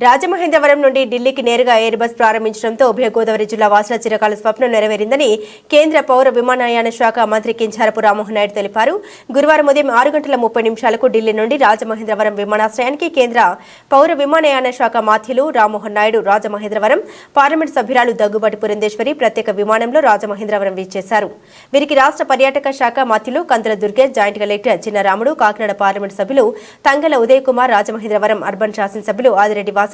రాజమహేంద్రవరం నుండి ఢిల్లీకి నేరుగా ఎయిర్ బస్ ప్రారంభించడంతో ఉభయ గోదావరి జిల్లా వాసుల చిరకాల స్వప్నం నెరవేరిందని కేంద్ర పౌర విమానయాన శాఖ మంత్రి కించారపు రామ్మోహన్ నాయుడు తెలిపారు. గురువారం ఉదయం ఆరు గంటల ముప్పై నిమిషాలకు ఢిల్లీ నుండి రాజమహేంద్రవరం విమానాశ్రయానికి కేంద్ర పౌర విమానయాన శాఖ మాధ్యులు రామ్మోహన్ నాయుడు రాజమహేంద్రవరం పార్లమెంట్ సభ్యురాలు దగ్గుబాటి పురంధేశ్వరి ప్రత్యేక విమానంలో రాజమహేంద్రవరం విచ్చేశారు వీరికి రాష్ట్ర పర్యాటక శాఖ మాధ్యులు Kandula Durgesh joint collector Chinnaramudu Kakinada parliament సభ్యులు తంగల ఉదయ్ కుమార్ రాజమహేంద్రవరం అర్బన్ శాసనసభ్యులు ఆదిరెడ్డి వాసు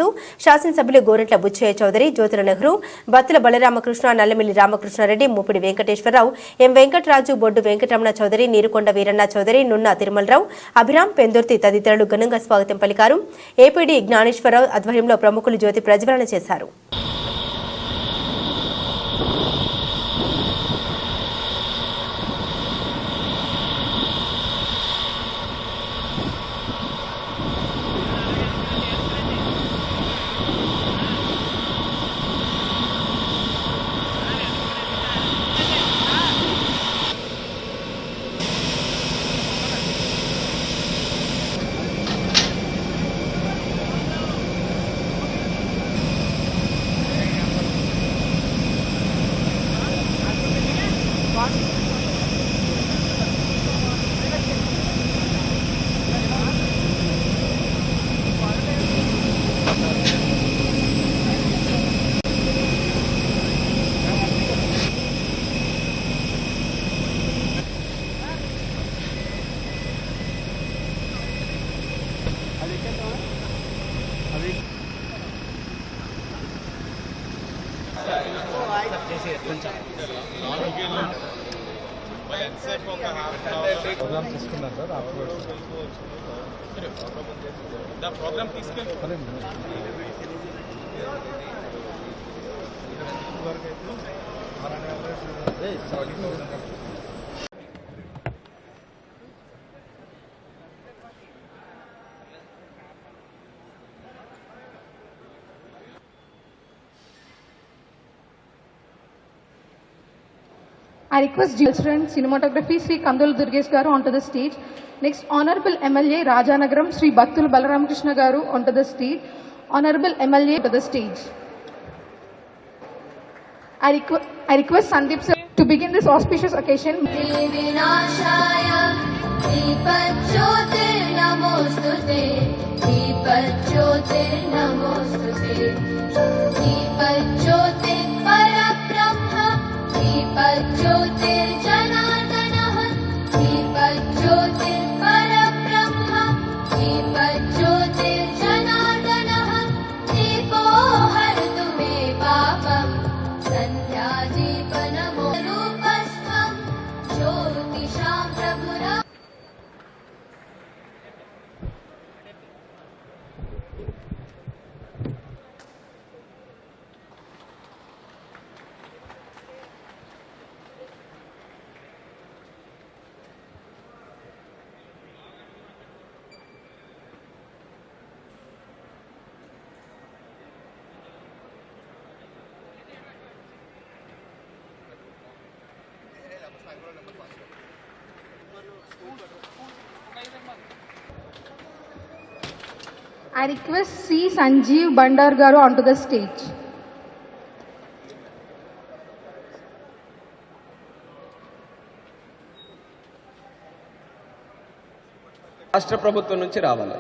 శాసనసభ్యులు గోరెట్ల బుచ్చయ్య చౌదరి జ్యోతుల నెహ్రూ బత్తుల బలరామకృష్ణ నల్లమిల్లి రామకృష్ణారెడ్డి ముప్పిడి వెంకటేశ్వరరావు ఎం వెంకటరాజు బొడ్డు వెంకటరమణ చౌదరి నీరుకొండ వీరన్న చౌదరి నున్న తిరుమలరావు అభిరామ్ పెందుర్తి తదితరులు ఘనంగా స్వాగతం పలికారు. ఏపీడీ జ్ఞానేశ్వరరావు ఆధ్వర్యంలో ప్రముఖులు జ్యోతి ప్రజ్వలన చేశారు. ప్రోగ్రామ్ తీసుకున్నారు సార్ ఆఫ్టర్వర్డ్స్ ప్రోగ్రామ్ తీసుకెళ్ళి అదే I request dear friend cinematography Sri Kandul Durgesh Garu onto the stage. Next, Honorable MLA Rajanagaram Sri Bhattul Balaramakrishna Garu onto the stage. Honorable MLA to the stage. I, requ- I request Sandeep sir to begin this auspicious occasion. विनाशाय दीपज्योतिर्नमोऽस्तु ते दीपज्योतिर्नमोऽस्तु ते I request C Sanjeev Bandar గారు on to the stage రాష్ట్ర ప్రభుత్వం నుంచి రావాలి.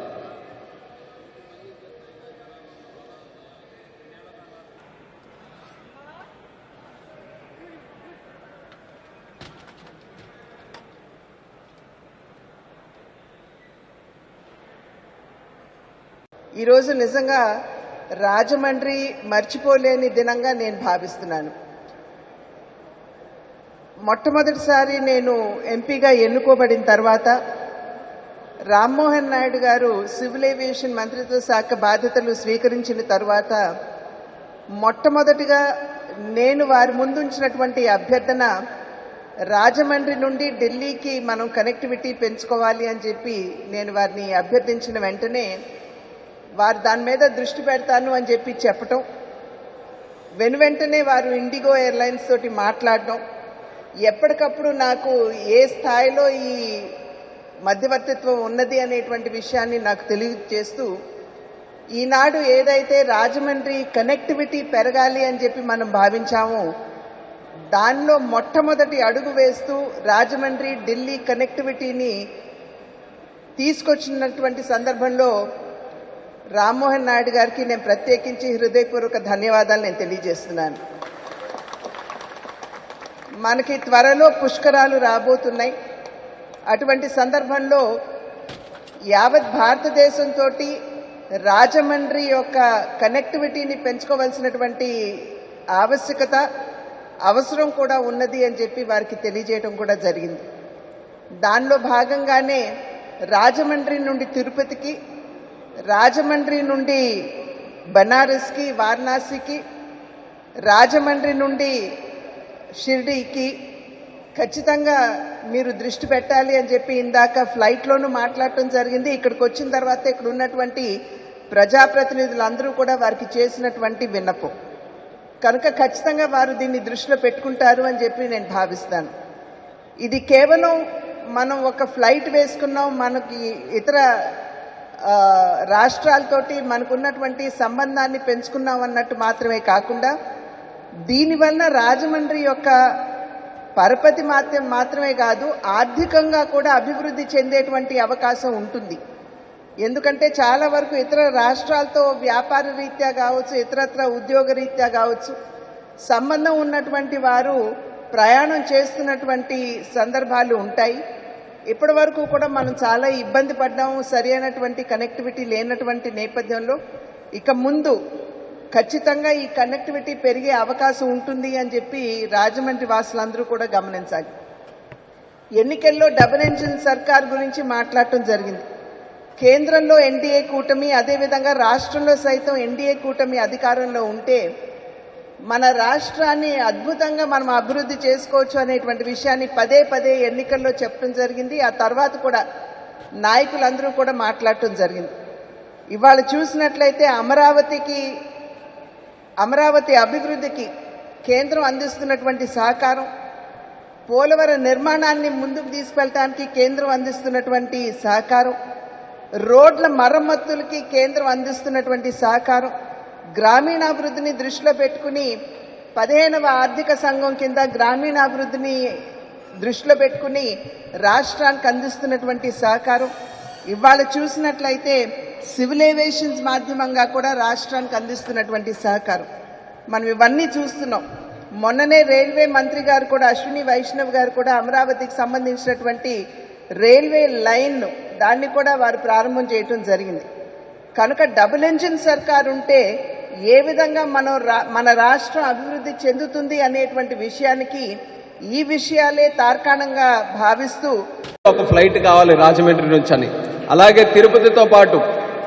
ఈరోజు నిజంగా రాజమండ్రి మర్చిపోలేని దినంగా నేను భావిస్తున్నాను. మొట్టమొదటిసారి నేను ఎంపీగా ఎన్నుకోబడిన తర్వాత రామ్మోహన్ నాయుడు గారు సివిల్ ఏవియేషన్ మంత్రిత్వ శాఖ బాధ్యతలు స్వీకరించిన తర్వాత మొట్టమొదటిగా నేను వారి ముందుంచినటువంటి అభ్యర్థన రాజమండ్రి నుండి ఢిల్లీకి మనం కనెక్టివిటీ పెంచుకోవాలి అని చెప్పి నేను వారిని అభ్యర్థించిన వెంటనే వారు దాని మీద దృష్టి పెడతాను అని చెప్పి చెప్పటం. వెను వెంటనే వారు ఇండిగో ఎయిర్లైన్స్ తోటి మాట్లాడడం. ఎప్పటికప్పుడు నాకు ఏ స్థాయిలో ఈ మధ్యవర్తిత్వం ఉన్నది అనేటువంటి విషయాన్ని నాకు తెలియజేస్తూ ఈనాడు ఏదైతే రాజమండ్రి కనెక్టివిటీ పెరగాలి అని చెప్పి మనం భావించామో దానిలో మొట్టమొదటి అడుగు వేస్తూ రాజమండ్రి ఢిల్లీ కనెక్టివిటీని తీసుకొచ్చినటువంటి సందర్భంలో రామ్మోహన్ నాయుడు గారికి నేను ప్రత్యేకించి హృదయపూర్వక ధన్యవాదాలు నేను తెలియజేస్తున్నాను. మనకి త్వరలో పుష్కరాలు రాబోతున్నాయి. అటువంటి సందర్భంలో యావత్ భారతదేశంతో రాజమండ్రి యొక్క కనెక్టివిటీని పెంచుకోవాల్సినటువంటి ఆవశ్యకత అవసరం కూడా ఉన్నది అని చెప్పి వారికి తెలియజేయడం కూడా జరిగింది. దానిలో భాగంగానే రాజమండ్రి నుండి తిరుపతికి రాజమండ్రి నుండి బనారస్కి వారణాసికి రాజమండ్రి నుండి షిర్డీకి ఖచ్చితంగా మీరు దృష్టి పెట్టాలి అని చెప్పి ఇందాక ఫ్లైట్లోనూ మాట్లాడటం జరిగింది. ఇక్కడికి వచ్చిన తర్వాత ఇక్కడ ఉన్నటువంటి ప్రజాప్రతినిధులందరూ కూడా వారికి చేసినటువంటి విన్నపం. కనుక ఖచ్చితంగా వారు దీన్ని దృష్టిలో పెట్టుకుంటారు అని చెప్పి నేను భావిస్తాను. ఇది కేవలం మనం ఒక ఫ్లైట్ వేసుకున్నాం మనకి ఇతర రాష్ట్రాలతోటి మనకున్నటువంటి సంబంధాన్ని పెంచుకున్నాం అన్నట్టు మాత్రమే కాకుండా దీనివల్ల రాజమండ్రి యొక్క పరపతి మాత్రం మాత్రమే కాదు ఆర్థికంగా కూడా అభివృద్ధి చెందేటువంటి అవకాశం ఉంటుంది. ఎందుకంటే చాలా వరకు ఇతర రాష్ట్రాలతో వ్యాపార రీత్యా కావచ్చు ఇతరత్ర ఉద్యోగ రీత్యా కావచ్చు సంబంధం ఉన్నటువంటి వారు ప్రయాణం చేస్తున్నటువంటి సందర్భాలు ఉంటాయి. ఇప్పటి వరకు కూడా మనం చాలా ఇబ్బంది పడ్డాము సరి అయినటువంటి కనెక్టివిటీ లేనటువంటి నేపథ్యంలో. ఇక ముందు ఖచ్చితంగా ఈ కనెక్టివిటీ పెరిగే అవకాశం ఉంటుంది అని చెప్పి రాజమండ్రి వాసులందరూ కూడా గమనించాలి. ఎన్నికల్లో డబుల్ ఇంజిన్ సర్కార్ గురించి మాట్లాడటం జరిగింది. కేంద్రంలో ఎన్డీఏ కూటమి అదేవిధంగా రాష్ట్రంలో సైతం ఎన్డీఏ కూటమి అధికారంలో ఉంటే మన రాష్ట్రాన్ని అద్భుతంగా మనం అభివృద్ధి చేసుకోవచ్చు అనేటువంటి విషయాన్ని పదే పదే ఎన్నికల్లో చెప్పడం జరిగింది. ఆ తర్వాత కూడా నాయకులందరూ కూడా మాట్లాడటం జరిగింది. ఇవాళ చూసినట్లయితే అమరావతికి అమరావతి అభివృద్ధికి కేంద్రం అందిస్తున్నటువంటి సహకారం పోలవరం నిర్మాణాన్ని ముందుకు తీసుకెళ్ళటానికి కేంద్రం అందిస్తున్నటువంటి సహకారం రోడ్ల మరమ్మతులకి కేంద్రం అందిస్తున్నటువంటి సహకారం గ్రామీణాభివృద్ధిని దృష్టిలో పెట్టుకుని పదిహేనవ ఆర్థిక సంఘం కింద గ్రామీణాభివృద్ధిని దృష్టిలో పెట్టుకుని రాష్ట్రానికి అందిస్తున్నటువంటి సహకారం. ఇవాళ చూసినట్లయితే సివిల్ ఏవియేషన్స్ మాధ్యమంగా కూడా రాష్ట్రానికి అందిస్తున్నటువంటి సహకారం. మనం ఇవన్నీ చూస్తున్నాం. మొన్ననే రైల్వే మంత్రి గారు కూడా అశ్విని వైష్ణవ్ గారు కూడా అమరావతికి సంబంధించినటువంటి రైల్వే లైన్ దాన్ని కూడా వారు ప్రారంభం చేయటం జరిగింది. కనుక డబుల్ ఇంజిన్ సర్కార్ ఉంటే ఏ విధంగా మనం రా- మన రాష్ట్రం అభివృద్ధి చెందుతుంది అనేటువంటి విషయానికి ఈ విషయాలే తార్కాణంగా భావిస్తూ ఒక ఫ్లైట్ కావాలి రాజమండ్రి నుంచి అని. అలాగే తిరుపతితో పాటు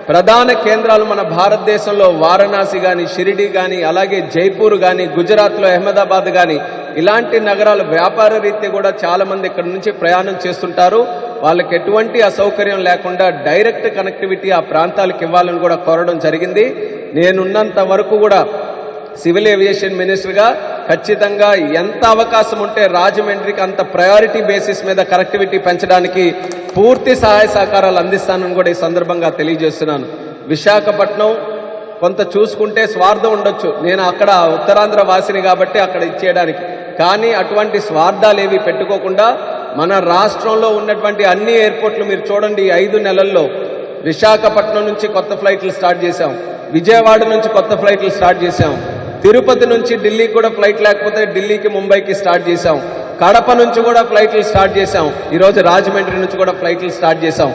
ప్రధాన కేంద్రాలు మన భారతదేశంలో వారణాసి కానీ షిరిడి కానీ అలాగే జైపూర్ కానీ గుజరాత్లో అహ్మదాబాద్ కానీ ఇలాంటి నగరాలు వ్యాపార రీత్యా కూడా చాలా మంది ఇక్కడ నుంచి ప్రయాణం చేస్తుంటారు. వాళ్ళకి ఎటువంటి అసౌకర్యం లేకుండా డైరెక్ట్ కనెక్టివిటీ ఆ ప్రాంతాలకు ఇవ్వాలని కూడా కోరడం జరిగింది. నేనున్నంత వరకు కూడా సివిల్ ఏవియేషన్ మినిస్టర్గా ఖచ్చితంగా ఎంత అవకాశం ఉంటే రాజమండ్రికి అంత ప్రయారిటీ బేసిస్ మీద కనెక్టివిటీ పెంచడానికి పూర్తి సహాయ సహకారాలు అందిస్తానని కూడా ఈ సందర్భంగా తెలియజేస్తున్నాను. విశాఖపట్నం కొంత చూసుకుంటే స్వార్థం ఉండొచ్చు. నేను అక్కడ ఉత్తరాంధ్ర వాసిని కాబట్టి అక్కడ ఇచ్చేయడానికి. కానీ అటువంటి స్వార్థాలు ఏవి పెట్టుకోకుండా మన రాష్ట్రంలో ఉన్నటువంటి అన్ని ఎయిర్పోర్ట్లు మీరు చూడండి ఐదు నెలల్లో విశాఖపట్నం నుంచి కొత్త ఫ్లైట్లు స్టార్ట్ చేశాం. విజయవాడ నుంచి కొత్త ఫ్లైట్లు స్టార్ట్ చేశాం. తిరుపతి నుంచి ఢిల్లీకి కూడా ఫ్లైట్ లేకపోతే ఢిల్లీకి ముంబైకి స్టార్ట్ చేశాం. కడప నుంచి కూడా ఫ్లైట్లు స్టార్ట్ చేశాం. ఈరోజు రాజమండ్రి నుంచి కూడా ఫ్లైట్లు స్టార్ట్ చేశాం.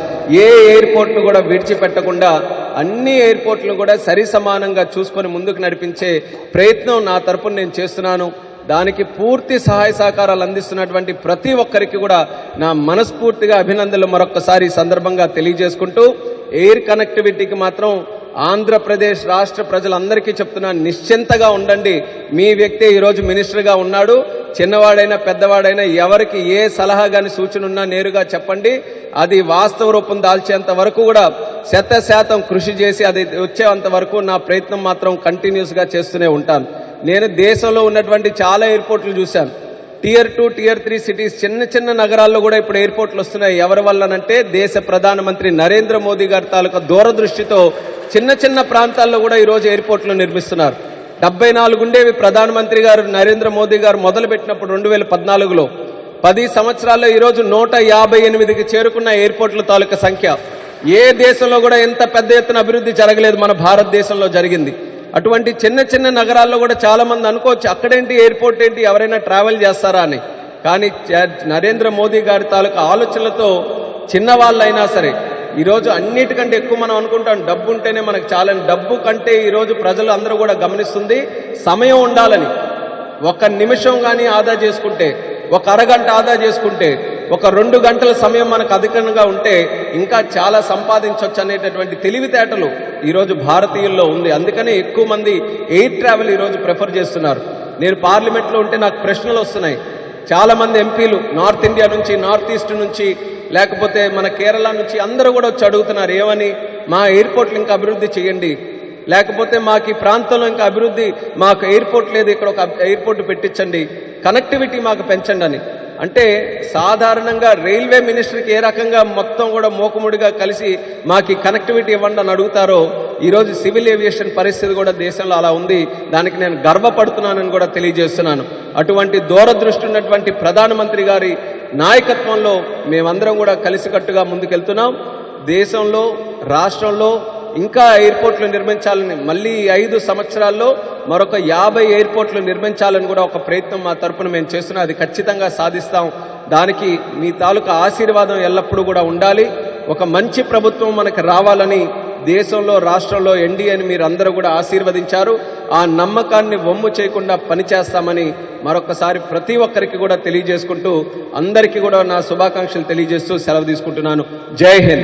ఏ ఎయిర్పోర్ట్ను కూడా విడిచిపెట్టకుండా అన్ని ఎయిర్పోర్ట్లను కూడా సరి సమానంగా చూసుకొని ముందుకు నడిపించే ప్రయత్నం నా తరపున నేను చేస్తున్నాను. దానికి పూర్తి సహాయ సహకారాలు అందిస్తున్నటువంటి ప్రతి ఒక్కరికి కూడా నా మనస్ఫూర్తిగా అభినందనలు మరొకసారి సందర్భంగా తెలియజేసుకుంటూ ఎయిర్ కనెక్టివిటీకి మాత్రం ఆంధ్రప్రదేశ్ రాష్ట్ర ప్రజలందరికీ చెప్తున్నా నిశ్చింతగా ఉండండి. మీ వ్యక్తే ఈరోజు మినిస్టర్గా ఉన్నాడు. చిన్నవాడైనా పెద్దవాడైనా ఎవరికి ఏ సలహా కానీ సూచన ఉన్నా నేరుగా చెప్పండి. అది వాస్తవ రూపం దాల్చేంత వరకు కూడా శత శాతం కృషి చేసి అది వచ్చేంత వరకు నా ప్రయత్నం మాత్రం కంటిన్యూస్గా చేస్తూనే ఉంటాను. నేను దేశంలో ఉన్నటువంటి చాలా ఎయిర్పోర్ట్లు చూశాను. Tier two tier three cities చిన్న చిన్న నగరాల్లో కూడా ఇప్పుడు ఎయిర్పోర్ట్లు వస్తున్నాయి. ఎవరి వల్లనంటే దేశ ప్రధానమంత్రి నరేంద్ర మోదీ గారి తాలూకా దూరదృష్టితో చిన్న చిన్న ప్రాంతాల్లో కూడా ఈరోజు ఎయిర్పోర్ట్లు నిర్మిస్తున్నారు. డెబ్బై నాలుగు ఉండేవి ప్రధానమంత్రి గారు నరేంద్ర మోదీ గారు మొదలుపెట్టినప్పుడు రెండు వేల పద్నాలుగులో పది సంవత్సరాల్లో ఈరోజు నూట యాభై ఎనిమిదికి చేరుకున్న ఎయిర్పోర్ట్ల తాలూకా సంఖ్య. ఏ దేశంలో కూడా ఎంత పెద్ద ఎత్తున అభివృద్ధి జరగలేదు మన భారతదేశంలో జరిగింది. అటువంటి చిన్న చిన్న నగరాల్లో కూడా చాలా మంది అనుకోవచ్చు అక్కడేంటి ఎయిర్పోర్ట్ ఏంటి ఎవరైనా ట్రావెల్ చేస్తారా అని. కానీ చ- నరేంద్ర మోదీ గారి తాలూకా ఆలోచనలతో చిన్నవాళ్ళైనా సరే ఈరోజు అన్నిటికంటే ఎక్కువ మనం అనుకుంటాం డబ్బు ఉంటేనే మనకు చాలని. డబ్బు కంటే ఈరోజు ప్రజలు అందరూ కూడా గమనిస్తుంది సమయం ఉండాలని. ఒక నిమిషం కానీ ఆదా చేసుకుంటే ఒక అరగంట ఆదా చేసుకుంటే ఒక రెండు గంటల సమయం మనకు అధికంగా ఉంటే ఇంకా చాలా సంపాదించవచ్చు అనేటటువంటి తెలివితేటలు ఈరోజు భారతీయుల్లో ఉంది. అందుకనే ఎక్కువ మంది ఎయిర్ ట్రావెల్ ఈరోజు ప్రిఫర్ చేస్తున్నారు. నేను పార్లమెంట్లో ఉంటే నాకు ప్రశ్నలు వస్తున్నాయి. చాలా మంది ఎంపీలు నార్త్ ఇండియా నుంచి నార్త్ ఈస్ట్ నుంచి లేకపోతే మన కేరళ నుంచి అందరూ కూడా వచ్చి అడుగుతున్నారు ఏమని? మా ఎయిర్పోర్ట్లు ఇంకా అభివృద్ధి చేయండి. లేకపోతే మాకు ఈ ప్రాంతంలో ఇంకా అభివృద్ధి మాకు ఎయిర్పోర్ట్ లేదు ఇక్కడ ఒక ఎయిర్పోర్ట్ పెట్టించండి. కనెక్టివిటీ మాకు పెంచండి అని. అంటే సాధారణంగా రైల్వే మినిస్టర్కి ఏ రకంగా మొత్తం కూడా మూకుముడిగా కలిసి మాకు కనెక్టివిటీ ఇవ్వండి అని అడుగుతారో ఈరోజు సివిల్ ఏవియేషన్ పరిస్థితి కూడా దేశంలో అలా ఉంది. దానికి నేను గర్వపడుతున్నానని కూడా తెలియజేస్తున్నాను. అటువంటి దూరదృష్టి ఉన్నటువంటి ప్రధానమంత్రి గారి నాయకత్వంలో మేమందరం కూడా కలిసికట్టుగా ముందుకెళ్తున్నాం. దేశంలో రాష్ట్రంలో ఇంకా ఎయిర్పోర్ట్లు నిర్మించాలని మళ్ళీ ఐదు సంవత్సరాల్లో మరొక యాభై ఎయిర్పోర్ట్లు నిర్మించాలని కూడా ఒక ప్రయత్నం మా తరపున మేము చేస్తున్నాం. అది ఖచ్చితంగా సాధిస్తాం. దానికి మీ తాలూకా ఆశీర్వాదం ఎల్లప్పుడూ కూడా ఉండాలి. ఒక మంచి ప్రభుత్వం మనకు రావాలని దేశంలో రాష్ట్రంలో ఎన్డీఏని మీరు అందరూ కూడా ఆశీర్వదించారు. ఆ నమ్మకాన్ని వమ్ము చేయకుండా పనిచేస్తామని మరొకసారి ప్రతి ఒక్కరికి కూడా తెలియజేసుకుంటూ అందరికీ కూడా నా శుభాకాంక్షలు తెలియజేస్తూ సెలవు తీసుకుంటున్నాను. జై హింద్.